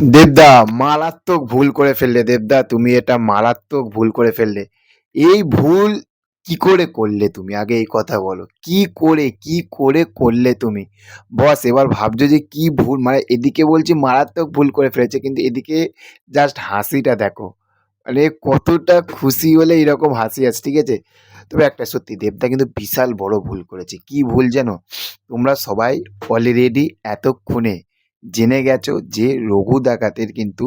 দেবদা, মারাত্মক ভুল করে ফেললে দেবদা, তুমি এটা মারাত্মক ভুল করে ফেললে। এই ভুল কি করে করলে তুমি? আগে এই কথা বলো। কি করে কি করে করলে তুমি? বস, এবার ভাবছ যে কি ভুল? মানে এদিকে বলছি মারাত্মক ভুল করে ফেলেছে, কিন্তু এদিকে জাস্ট হাসিটা দেখো। মানে কতটা খুশি হলে এরকম হাসি আছে, ঠিক আছে? তবে একটা সত্যি, দেবদা কিন্তু বিশাল বড় ভুল করেছে। কি ভুল জানো তোমরা সবাই অলরেডি এতক্ষণে জেনে গেছো যে রঘু ডাকাতের কিন্তু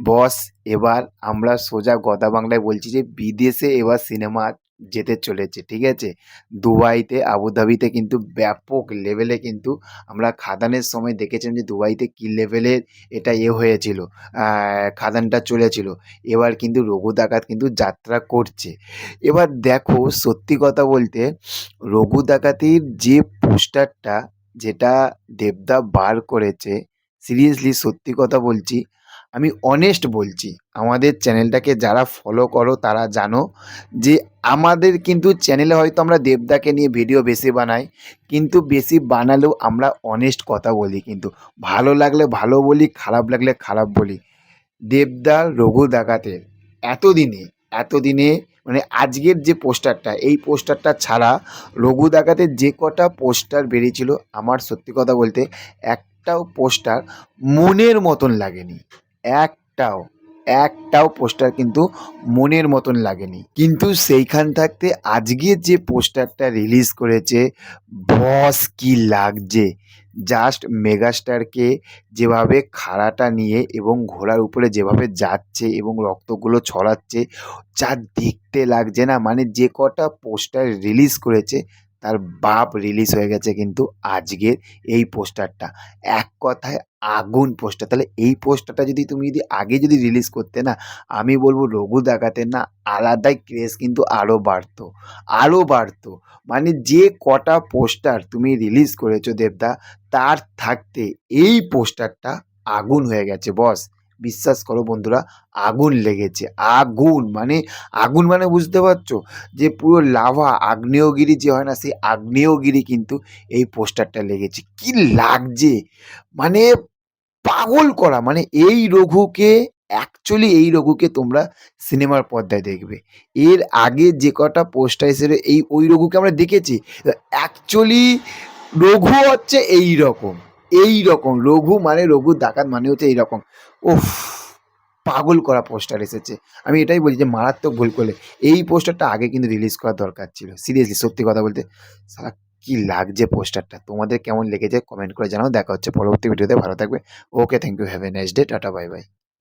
বস এবার আমরা সোজা গদা বাংলায় বলছি যে বিদেশে এবার সিনেমা যেতে চলেছে, ঠিক আছে? দুবাইতে, আবুধাবিতে কিন্তু ব্যাপক লেভেলে কিন্তু আমরা খাদানের সময় দেখেছিলাম যে দুবাইতে কী লেভেলের এটা এ হয়েছিল খাদানটা চলেছিল। এবার কিন্তু রঘু ডাকাত কিন্তু যাত্রা করছে। এবার দেখো সত্যি কথা বলতে রঘু ডাকাতির যে পোস্টারটা যেটা দেবদা বার করেছে সিরিয়াসলি সত্যি কথা বলছি, আমি অনেস্ট বলছি, আমাদের চ্যানেলটাকে যারা ফলো করো তারা জানো যে আমাদের কিন্তু চ্যানেলে হয়তো আমরা দেবদাকে নিয়ে ভিডিও বেশি বানাই, কিন্তু বেশি বানালেও আমরা অনেস্ট কথা বলি কিন্তু। ভালো লাগলে ভালো বলি, খারাপ লাগলে খারাপ বলি। দেবদা রঘু ডাকাতের এতদিনে এতদিনে মানে আজকের যে পোস্টারটা, এই পোস্টারটা ছাড়া লঘু দেখাতে যে কটা পোস্টার বেরিয়েছিল, আমার সত্যি কথা বলতে একটাও পোস্টার মনের মতন লাগেনি। একটাও। একটাও পোস্টার কিন্তু মনের মতন লাগেনি। কিন্তু সেইখান থাকতে আজকের যে পোস্টারটা রিলিজ করেছে, বস কি লাগছে? জাস্ট মেগাস্টারকে যেভাবে খাড়াটা নিয়ে এবং ঘোড়ার উপরে যেভাবে যাচ্ছে এবং রক্তগুলো ছড়াচ্ছে, যা দেখতে লাগছে না। মানে যে কটা পোস্টার রিলিজ করেছে তার বাপ রিলিজ হয়ে গেছে কিন্তু আজকের এই পোস্টারটা। এক কথায় আগুন পোস্টার। তাহলে এই পোস্টারটা যদি তুমি যদি আগে যদি রিলিজ করতে না, আমি বলব রঘু দেখাতে না, আলাদাই ক্রেজ কিন্তু আরও বাড়তো। আরও বাড়তো। মানে যে কটা পোস্টার তুমি রিলিজ করেছ দেবদা, তার থাকতে এই পোস্টারটা আগুন হয়ে গেছে বস বিশ্বাস করো বন্ধুরা, আগুন লেগেছে, আগুন মানে আগুন মানে বুঝতে পারছ? যে পুরো লাভা, আগ্নেয়গিরি যে হয় না, সেই আগ্নেয়গিরি কিন্তু এই পোস্টারটা লেগেছে। কি লাগছে? মানে পাগল করা মানে এই রঘুকে অ্যাকচুয়ালি এই রঘুকে তোমরা সিনেমার পর্দায় দেখবে। এর আগে যে কটা পোস্টার হিসেবে এই ওই রঘুকে আমরা দেখেছি। অ্যাকচুয়ালি রঘু হচ্ছে এই রকম। এই রকম রঘু মানে রঘু, ডাকাত মানে হচ্ছে এইরকম। ওফ পাগল করা পোস্টার এসেছে। আমি এটাই বলছি যে মারাত্মক ভুল করলে। এই পোস্টারটা আগে কিন্তু রিলিজ করা দরকার ছিল। সিরিয়াসলি সত্যি কথা বলতে সারা কি লাগছে পোস্টারটা তোমাদের কেমন লেগেছে? কমেন্ট করে জানাও। দেখা হচ্ছে পরবর্তী ভিডিওতে ভালো থাকবে। Okay thank you have a nice day ta-ta bye bye